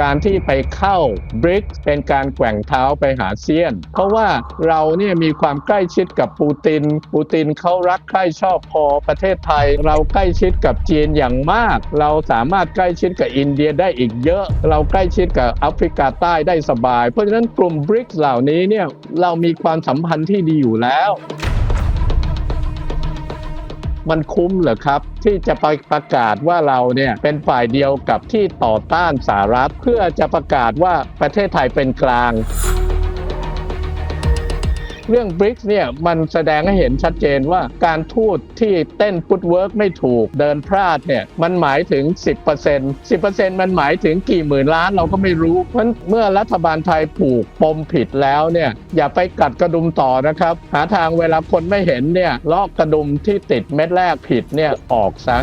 การที่ไปเข้าบริกเป็นการแกว่งเท้าไปหาเซียน เพราะว่าเราเนี่ยมีความใกล้ชิดกับปูติน ปูตินเขารักใคร่ชอบพอประเทศไทย เราใกล้ชิดกับจีนอย่างมาก เราสามารถใกล้ชิดกับอินเดียได้อีกเยอะ เราใกล้ชิดกับแอฟริกาใต้ได้สบาย เพราะฉะนั้นกลุ่มบริกเหล่านี้เนี่ยเรามีความสัมพันธ์ที่ดีอยู่แล้ว มันคุ้มเหรอครับ ที่จะไปประกาศว่าเราเนี่ยเป็นฝ่ายเดียวกับที่ต่อต้านสหรัฐ เพื่อจะประกาศว่าประเทศไทยเป็นกลาง เรื่อง BRICS เนี่ยมันแสดงให้เห็นชัดเจนว่าการทูตที่เต้นฟุตเวิร์กไม่ถูกเดินพลาดเนี่ยมันหมายถึง 10% 10%มันหมายถึงกี่หมื่นล้านเราก็ไม่รู้ เพราะเมื่อรัฐบาลไทยผูกปมผิดแล้วเนี่ยอย่าไปกัดกระดุมต่อนะครับ หาทางเวลาคนไม่เห็นเนี่ยลอกกระดุมที่ติดเม็ดแรกผิดเนี่ยออกซะ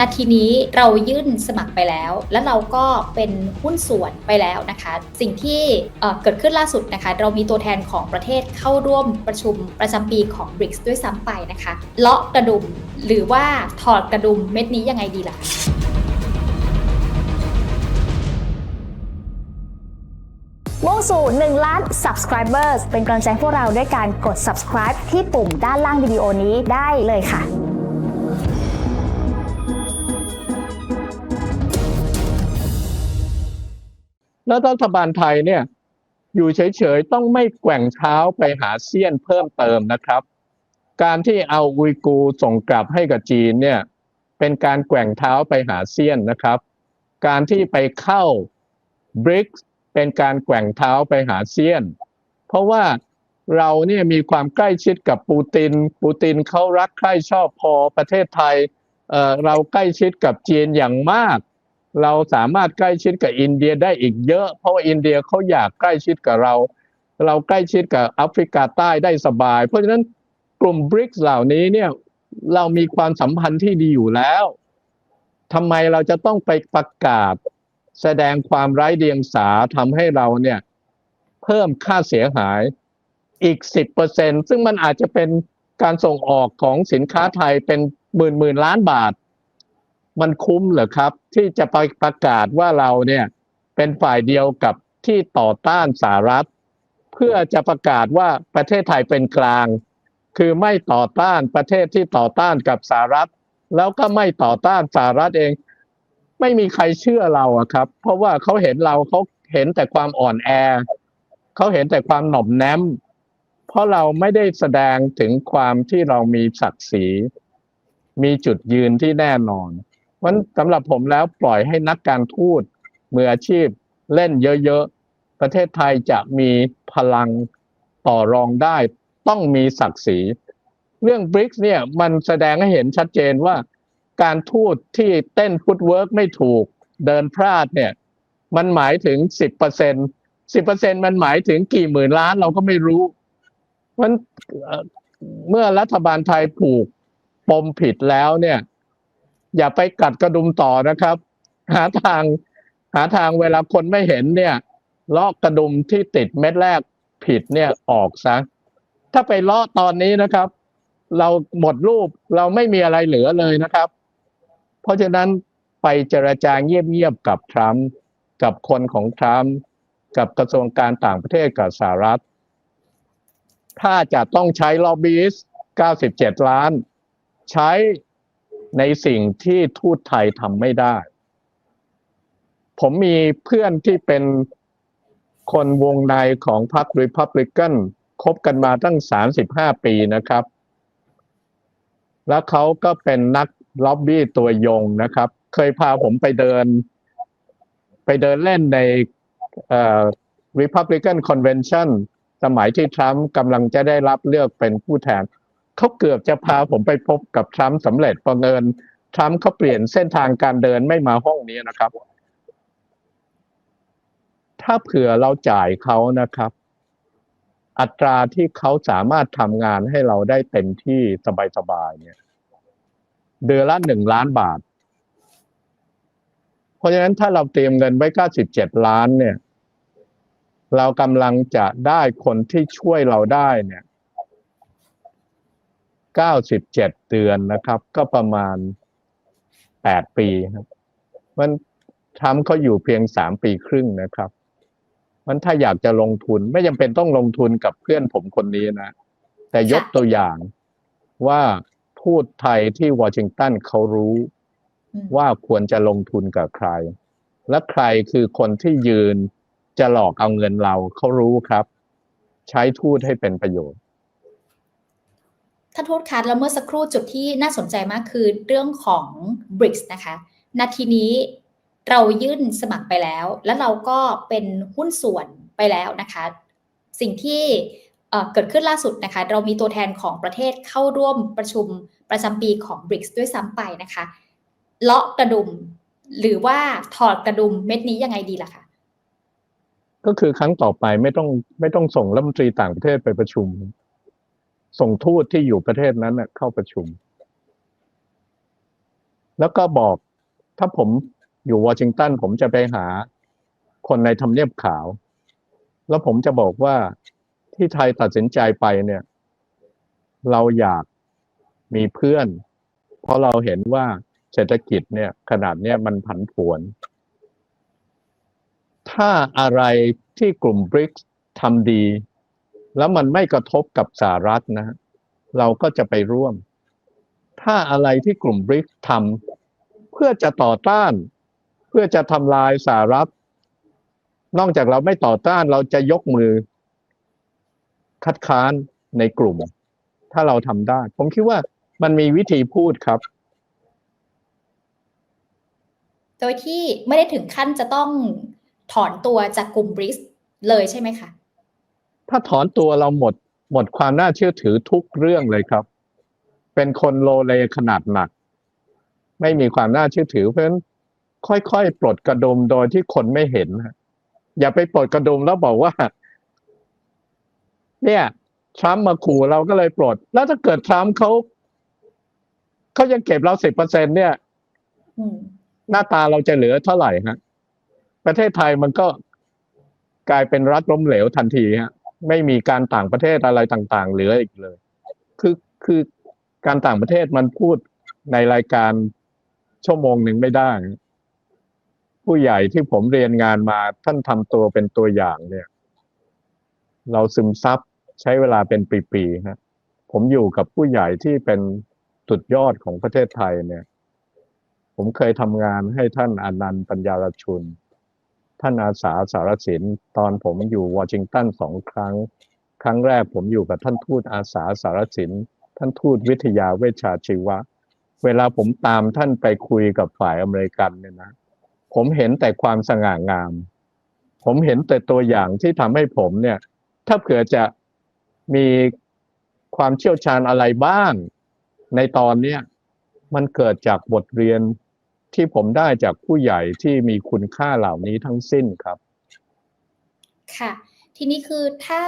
นาทีนี้เรายื่นสมัครไปแล้ว แล้วเราก็เป็นหุ้นส่วนไปแล้วนะคะ สิ่งที่เเกิดขึ้นล่าสุดนะคะ เรามีตัวแทนของประเทศเข้าร่วมประชุมประจำปีของ BRICS ด้วยซ้ำไปนะคะเลาะกระดุมหรือว่าถอดกระดุมเม็ดนี้ยังไงดีล่ะมุ่งสู่ 1 ล้าน subscribers เป็นกำลังใจพวกเราด้วยการกด subscribe ที่ปุ่มด้านล่างวิดีโอนี้ได้เลยค่ะ แล้วรัฐบาลไทยเนี่ย อยู่เฉยๆ ต้องไม่แกว่งเท้าไปหาเซียนเพิ่มเติมนะครับ การที่เอาอุยกูส่งกลับให้กับจีนเนี่ย เป็นการแกว่งเท้าไปหาเซียนนะครับ การที่ไปเข้าบริกเป็นการแกว่งเท้าไปหาเซียน เพราะว่าเราเนี่ยมีความใกล้ชิดกับปูติน ปูตินเขารักใคร่ชอบพอประเทศไทยเเราใกล้ชิดกับจีนอย่างมาก เราสามารถใกล้ชิดกับอินเดียได้อีกเยอะ เพราะว่าอินเดียเขาอยากใกล้ชิดกับเรา เราใกล้ชิดกับแอฟริกาใต้ได้สบาย เพราะฉะนั้นกลุ่มบริกเหล่านี้เนี่ยเรามีความสัมพันธ์ที่ดีอยู่แล้วทำไมเราจะต้องไปประกาศ แสดงความไร้เดียงสาทำให้เราเนี่ย เพิ่มค่าเสียหายอีกสิเอร์เซซึ่งมันอาจจะเป็นการส่งออกของสินค้าไทยเป็นหมื่นหมื่นล้านบาท มันคุ้มเหรอครับ ที่จะไปประกาศว่าเราเนี่ยเป็นฝ่ายเดียวกับที่ต่อต้านสหรัฐ เพื่อจะประกาศว่าประเทศไทยเป็นกลาง คือไม่ต่อต้านประเทศที่ต่อต้านกับสหรัฐ แล้วก็ไม่ต่อต้านสหรัฐเอง ไม่มีใครเชื่อเราอะครับ เพราะว่าเขาเห็นเราเขาเห็นแต่ความอ่อนแอเขาเห็นแต่ความหน่อมแนมเพราะเราไม่ได้แสดงถึงความที่เรามีศักดิ์ศรี มีจุดยืนที่แน่นอน ราะฉะนั้นสำหรับผมแล้วปล่อยให้นักการทูตมืออาชีพเล่นเยอะๆ ประเทศไทยจะมีพลังต่อรองได้ ต้องมีศักดิ์ศรี เรื่องบริกเนี่ยมันแสดงให้เห็นชัดเจนว่าการทูตที่เต้นฟุตเวิร์กไม่ถูกเดินพลาดเนี่ย มันหมายถึง10% 10%มันหมายถึงกี่หมื่นล้านเราก็ไม่รู้เพราะฉะนั้นเมื่อรัฐบาลไทยผูกปมผิดแล้วเนี่ย อย่าไปกัดกระดุมต่อนะครับ หาทางหาทางเวลาคนไม่เห็นเนี่ยลอกกระดุมที่ติดเม็ดแรกผิดเนี่ยออกซะถ้าไปเลาะตอนนี้นะครับ เราหมดรูปเราไม่มีอะไรเหลือเลยนะครับ เพราะฉะนั้นไปเจรจาเงียบๆกับทรัมป์กับคนของทรัมป์กับกระทรวงการต่างประเทศกับสหรัฐ ถ้าจะต้องใช้ลอบบี้97 ล้าน ใช้ ในสิ่งที่ทูตไทยทำไม่ได้ ผมมีเพื่อนที่เป็นคนวงในของพรรครีพับลิกันคบกันมาตั้ง 35 ปีนะครับ แล้วเขาก็เป็นนักล็อบบี้ตัวยงนะครับ เคยพาผมไปเดิน ไปเดินเล่นในเอ่อ Republican Convention สมัยที่ทรัมป์กำลังจะได้รับเลือกเป็นผู้แทน เขาเกือบจะพาผมไปพบกับทรัมป์สำเร็จประเงินทรัมป์เขาเปลี่ยนเส้นทางการเดินไม่มาห้องนี้นะครับ ถ้าเผื่อเราจ่ายเขานะครับ อัตราที่เขาสามารถทำงานให้เราได้เต็มที่สบายๆเนี่ย เดือนละหนึ่งล้านบาท เพราะฉะนั้นถ้าเราเตรียมเงินไว้เก้าสิบเจ็ดล้านเนี่ย เรากำลังจะได้คนที่ช่วยเราได้เนี่ย เก้าสิบเจ็ดเดือนนะครับ ก็ประมาณแปดปีครับมันทรัมป์เขาอยู่เพียงสามปีครึ่งนะครับ มันถ้าอยากจะลงทุนไม่จำเป็นต้องลงทุนกับเพื่อนผมคนนี้นะ แต่ยกตัวอย่างว่าทูตไทยที่วอชิงตันเขารู้อืมว่าควรจะลงทุนกับใคร และใครคือคนที่ยืนจะหลอกเอาเงินเราเขารู้ครับ ใช้ทูตให้เป็นประโยชน์ ท่านทูตคะแล้วเมื่อสักครู่จุดที่น่าสนใจมากคือเรื่องของ BRICS นะคะ นาทีนี้เรายื่นสมัครไปแล้ว แล้วเราก็เป็นหุ้นส่วนไปแล้วนะคะ สิ่งที่เอ่อเกิดขึ้นล่าสุดนะคะ เรามีตัวแทนของประเทศเข้าร่วมประชุมประจำปีของ BRICS ด้วยซ้ำไปนะคะเลาะกระดุมหรือว่าถอดกระดุมเม็ดนี้ยังไงดีล่ะคะก็คือครั้งต่อไปไม่ต้องไม่ต้องส่งรัฐมนตรีต่างประเทศไปประชุม ส่งทูตที่อยู่ประเทศนั้นเข้าประชุม แล้วก็บอกถ้าผมอยู่วอชิงตันผมจะไปหาคนในทำเนียบขาว แล้วผมจะบอกว่าที่ไทยตัดสินใจไปเนี่ย เราอยากมีเพื่อน เพราะเราเห็นว่าเศรษฐกิจเนี่ย ขนาดเนี้ยมันผันผวน ถ้าอะไรที่กลุ่ม BRICS ทำดี แล้วมันไม่กระทบกับสหรัฐนะฮะเราก็จะไปร่วม ถ้าอะไรที่กลุ่ม BRICS ทำเพื่อจะต่อต้าน เพื่อจะทำลายสหรัฐ นอกจากเราไม่ต่อต้านเราจะยกมือ คัดค้านในกลุ่ม ถ้าเราทำได้ ผมคิดว่ามันมีวิธีพูดครับ โดยที่ไม่ได้ถึงขั้นจะต้องถอนตัวจากกลุ่ม BRICS เลยใช่ไหมคะ ถ้าถอนตัวเราหมดหมดความน่าเชื่อถือทุกเรื่องเลยครับ เป็นคนโลเลขนาดหนัก ไม่มีความน่าเชื่อถือ เพราะฉะนั้นค่อยๆ ปลดกระดุมโดยที่คนไม่เห็นฮะอย่าไปปลดกระดุมแล้วบอกว่า เนี่ยทรัมป์มาขู่เราก็เลยปลด แล้วถ้าเกิดทรัมป์เขาเขายังเก็บเราสิบเปอร์เซ็นเนี่ยอืมหน้าตาเราจะเหลือเท่าไหร่ฮะ ประเทศไทยมันก็กลายเป็นรัฐล้มเหลวทันทีฮะ ไม่มีการต่างประเทศอะไรต่างๆเหลืออีกเลย คือคือการต่างประเทศมันพูดในรายการชั่วโมงหนึ่งไม่ได้ ผู้ใหญ่ที่ผมเรียนงานมาท่านทำตัวเป็นตัวอย่างเนี่ย เราซึมซับใช้เวลาเป็นปีๆฮะผมอยู่กับผู้ใหญ่ที่เป็นสุดยอดของประเทศไทยเนี่ย ผมเคยทำงานให้ท่านอนันต์ปัญญารชุน ท่านอาสาสารสินตอนผมอยู่วอชิงตันสองครั้ง ครั้งแรกผมอยู่กับท่านทูตอาสาสารสินท่านทูตวิทยาเวชชาชีวะ เวลาผมตามท่านไปคุยกับฝ่ายอเมริกันเนี่ยนะ ผมเห็นแต่ความสง่างาม ผมเห็นแต่ตัวอย่างที่ทำให้ผมเนี่ย ถ้าเผื่อจะมีความเชี่ยวชาญอะไรบ้าง ในตอนเนี้ยมันเกิดจากบทเรียน ที่ผมได้จากผู้ใหญ่ที่มีคุณค่าเหล่านี้ทั้งสิ้นครับ ค่ะ ทีนี้คือถ้า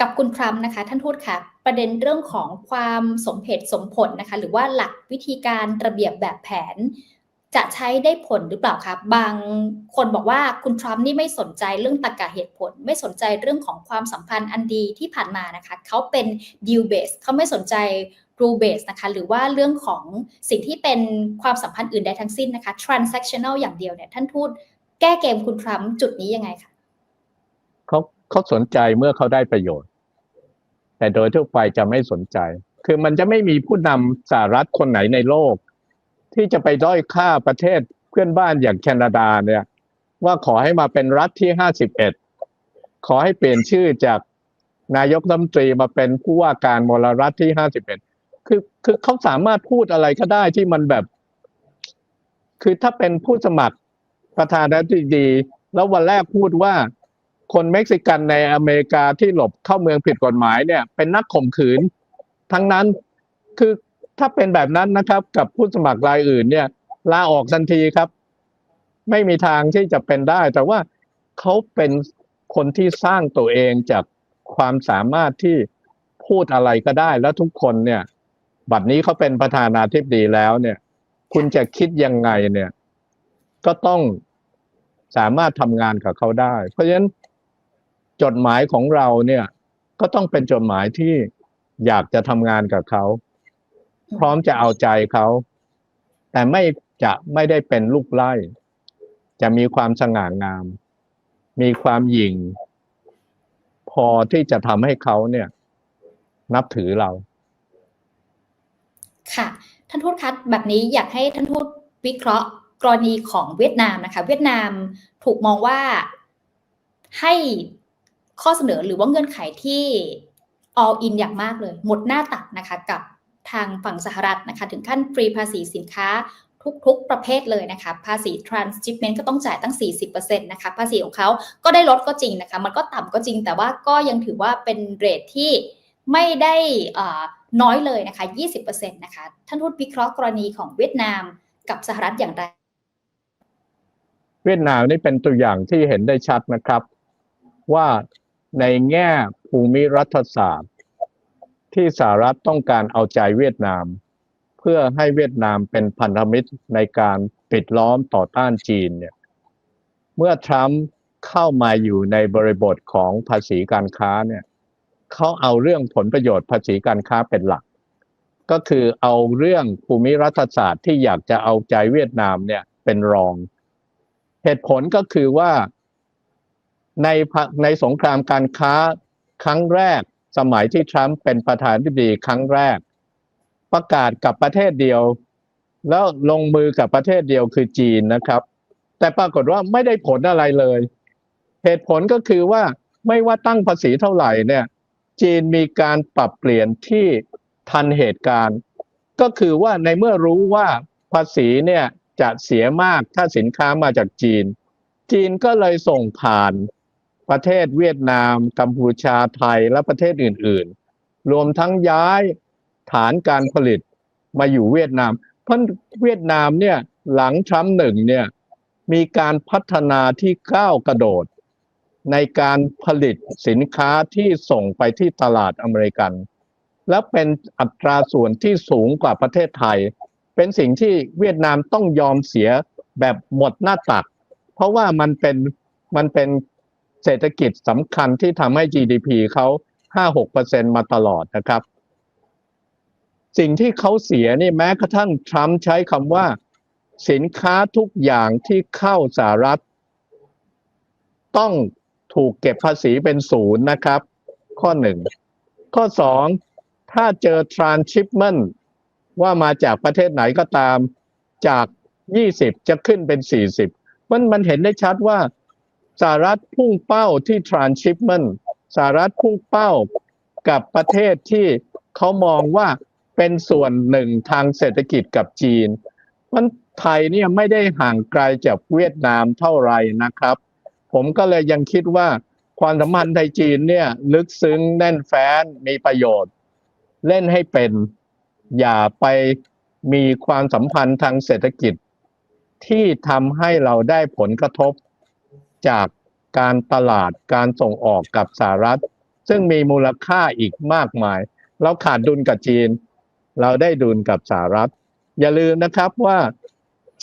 กับคุณทรัมป์นะคะ ท่านทูตค่ะ ประเด็นเรื่องของความสมเหตุสมผลนะคะ หรือว่าหลักวิธีการระเบียบแบบแผน จะใช้ได้ผลหรือเปล่าคะบบางคนบอกว่าคุณทรัมป์นี่ไม่สนใจเรื่องตรรกะเหตุผล ไม่สนใจเรื่องของความสัมพันธ์อันดีที่ผ่านมานะคะ เขาเป็น deal base เขาไม่สนใจ rule base นะคะหรือว่าเรื่องของสิ่งที่เป็นความสัมพันธ์อื่นใดทั้งสิ้นนะคะ transactional อย่างเดียวเนี่ยท่านทูตแก้เกมคุณทรัมป์จุดนี้ยังไงคะเขาเขาสนใจเมื่อเขาได้ประโยชน์ แต่โดยทั่วไปจะไม่สนใจ คือมันจะไม่มีผู้นำสหรัฐคนไหนในโลก ที่จะไปด้อยค่าประเทศเพื่อนบ้านอย่างแคนาดาเนี่ย ว่าขอให้มาเป็นรัฐที่ห้าสิบเอ็ดขอให้เปลี่ยนชื่อจากนายกรัฐมนตรีมาเป็นผู้ว่าการมลรัฐที่ห้าสิบเอ็ด คือคือเขาสามารถพูดอะไรก็ได้ที่มันแบบ คือถ้าเป็นผู้สมัครประธานาธิบดี แล้ววันแรกพูดว่าคนเม็กซิกันในอเมริกาที่หลบเข้าเมืองผิดกฎหมายเนี่ย เป็นนักข่มขืน ทั้งนั้นคือถ้าเป็นแบบนั้นนะครับ กับผู้สมัครรายอื่นเนี่ยลาออกทันทีครับ ไม่มีทางที่จะเป็นได้ แต่ว่าเขาเป็นคนที่สร้างตัวเองจากความสามารถที่พูดอะไรก็ได้ แล้วทุกคนเนี่ย บัดนี้เขาเป็นประธานาธิบดีแล้วเนี่ย คุณจะคิดยังไงเนี่ย ก็ต้องสามารถทำงานกับเขาได้ เพราะฉะนั้นจดหมายของเราเนี่ย ก็ต้องเป็นจดหมายที่อยากจะทำงานกับเขา พร้อมจะเอาใจเขา แต่ไม่จะไม่ได้เป็นลูกไล่ จะมีความสง่างาม มีความหยิ่ง พอที่จะทำให้เขาเนี่ย นับถือเรา ค่ะ ท่านทูตคะแบบนี้อยากให้ท่านทูตวิเคราะห์กรณีของเวียดนามนะคะ เวียดนามถูกมองว่าให้ข้อเสนอหรือว่าเงื่อนไขที่ all in อย่างมากเลย หมดหน้าตักนะคะกับทางฝั่งสหรัฐนะคะ ถึงขั้นฟรีภาษีสินค้าทุกๆ ประเภทเลยนะคะ ภาษี transshipment ก็ต้องจ่ายตั้ง 40%นะคะ ภาษีของเขาก็ได้ลดก็จริงนะคะ มันก็ต่ำก็จริง แต่ว่าก็ยังถือว่าเป็นเรทที่ ไม่ได้น้อยเลยนะคะ 20%นะคะ ท่านทูตวิเคราะห์กรณีของเวียดนามกับสหรัฐอย่างไร เวียดนามนี่เป็นตัวอย่างที่เห็นได้ชัดนะครับ ว่าในแง่ภูมิรัฐศาสตร์ ที่สหรัฐต้องการเอาใจเวียดนาม เพื่อให้เวียดนามเป็นพันธมิตรในการปิดล้อมต่อต้านจีนเนี่ย เมื่อทรัมป์เข้ามาอยู่ในบริบทของภาษีการค้าเนี่ย เขาเอาเรื่องผลประโยชน์ภาษีการค้าเป็นหลัก ก็คือเอาเรื่องภูมิรัฐศาสตร์ที่อยากจะเอาใจเวียดนามเนี่ยเป็นรอง เหตุผลก็คือว่าในในสงครามการค้าครั้งแรก สมัยที่ทรัมป์เป็นประธานาธิบดีครั้งแรก ประกาศกับประเทศเดียว แล้วลงมือกับประเทศเดียวคือจีนนะครับ แต่ปรากฏว่าไม่ได้ผลอะไรเลย เหตุผลก็คือว่าไม่ว่าตั้งภาษีเท่าไหร่เนี่ย จีนมีการปรับเปลี่ยนที่ทันเหตุการณ์ ก็คือว่าในเมื่อรู้ว่าภาษีเนี่ยจะเสียมากถ้าสินค้ามาจากจีน จีนก็เลยส่งผ่านประเทศเวียดนาม กัมพูชาไทยและประเทศอื่น ๆ รวมทั้งย้ายฐานการผลิตมาอยู่เวียดนาม เพราะเวียดนามเนี่ยหลังทรัมป์หนึ่งเนี่ยมีการพัฒนาที่ก้าวกระโดด ในการผลิตสินค้าที่ส่งไปที่ตลาดอเมริกัน และเป็นอัตราส่วนที่สูงกว่าประเทศไทย เป็นสิ่งที่เวียดนามต้องยอมเสียแบบหมดหน้าตัก เพราะว่ามันเป็นมันเป็นเศรษฐกิจสำคัญที่ทำให้ GDP เขา5-6%มาตลอดนะครับ สิ่งที่เขาเสียนี่แม้กระทั่งทรัมป์ใช้คำว่า สินค้าทุกอย่างที่เข้าสหรัฐ ต้อง ถูกเก็บภาษีเป็นศูนย์นะครับ ข้อหนึ่งข้อสองถ้าเจอ transshipment ว่ามาจากประเทศไหนก็ตามจาก20จะขึ้นเป็น40มันมันเห็นได้ชัดว่าสหรัฐพุ่งเป้าที่ transshipment สหรัฐพุ่งเป้ากับประเทศที่เขามองว่าเป็นส่วนหนึ่งทางเศรษฐกิจกับจีนมันไทยเนี่ยไม่ได้ห่างไกลจากเวียดนามเท่าไหร่นะครับ ผมก็เลยยังคิดว่าความสัมพันธ์ไทยจีนเนี่ย ลึกซึ้งแน่นแฟ้นมีประโยชน์ เล่นให้เป็น อย่าไปมีความสัมพันธ์ทางเศรษฐกิจ ที่ทำให้เราได้ผลกระทบจากการตลาดการส่งออกกับสหรัฐ ซึ่งมีมูลค่าอีกมากมาย เราขาดดุลกับจีน เราได้ดุลกับสหรัฐ อย่าลืมนะครับว่า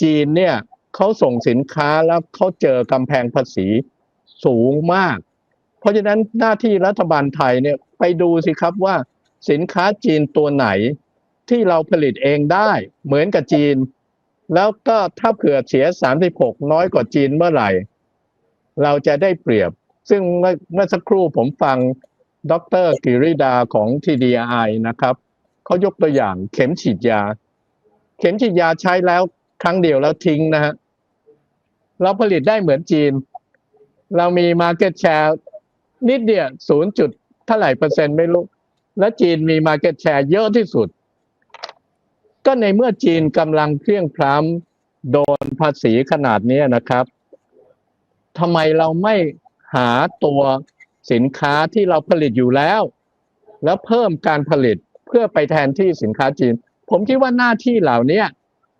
จีนเนี่ย เขาส่งสินค้าแล้วเขาเจอกำแพงภาษีสูงมาก เพราะฉะนั้นหน้าที่รัฐบาลไทยเนี่ยไปดูสิครับว่าสินค้าจีนตัวไหนที่เราผลิตเองได้เหมือนกับจีน แล้วก็ถ้าเผื่อเสีย 36 น้อยกว่าจีนเมื่อไหร่ เราจะได้เปรียบ ซึ่งเมื่อสักครู่ผมฟังดรกิริดาของ TDI นะครับ เขายกตัวอย่างเข็มฉีดยา เข็มฉีดยาใช้แล้ว ครั้งเดียวแล้วทิ้งนะฮะเราผลิตได้เหมือนจีน เรามี Market Share นิดเดียวศูนย์จุดเท่าไหร่เปอร์เซ็นต์ไม่รู้ และจีนมี Market Share เยอะที่สุด ก็ในเมื่อจีนกำลังเครื่องพร้ำโดนภาษีขนาดนี้นะครับทำไมเราไม่หาตัวสินค้าที่เราผลิตอยู่แล้ว แล้วเพิ่มการผลิตเพื่อไปแทนที่สินค้าจีน ผมคิดว่าหน้าที่เหล่านี้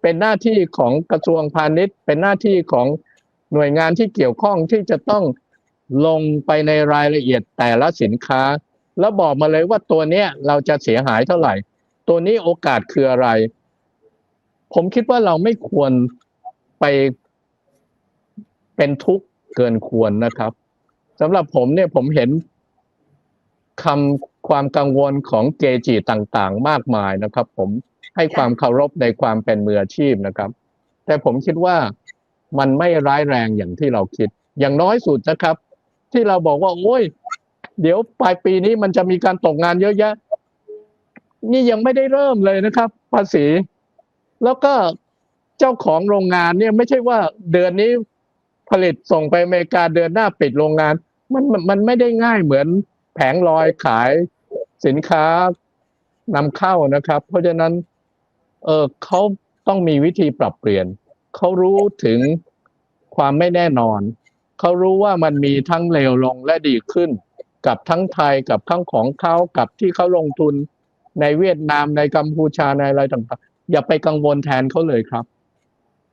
เป็นหน้าที่ของกระทรวงพาณิชย์ เป็นหน้าที่ของหน่วยงานที่เกี่ยวข้องที่จะต้องลงไปในรายละเอียดแต่ละสินค้า แล้วบอกมาเลยว่าตัวเนี้ยเราจะเสียหายเท่าไหร่ ตัวนี้โอกาสคืออะไร ผมคิดว่าเราไม่ควรไปเป็นทุกข์เกินควรนะครับสำหรับผมเนี่ยผมเห็นคำความกังวลของเกจิต่างๆ มากมายนะครับ ผม ให้ความเคารพในความเป็นมืออาชีพนะครับ แต่ผมคิดว่ามันไม่ร้ายแรงอย่างที่เราคิด อย่างน้อยสุดนะครับ ที่เราบอกว่าโอ้ย เดี๋ยวปลายปีนี้มันจะมีการตกงานเยอะแยะ นี่ยังไม่ได้เริ่มเลยนะครับ ภาษี แล้วก็เจ้าของโรงงานเนี่ยไม่ใช่ว่าเดือนนี้ผลิตส่งไปอเมริกาเดือนหน้าปิดโรงงาน มันมันไม่ได้ง่ายเหมือนแผงลอยขายสินค้านำเข้านะครับ เพราะฉะนั้น เออเขาต้องมีวิธีปรับเปลี่ยน เขารู้ถึงความไม่แน่นอน เขารู้ว่ามันมีทั้งเลวลงและดีขึ้น กับทั้งไทยกับทั้งของเขากับที่เขาลงทุนในเวียดนามในกัมพูชาในอะไรต่างๆ อย่าไปกังวลแทนเขาเลยครับ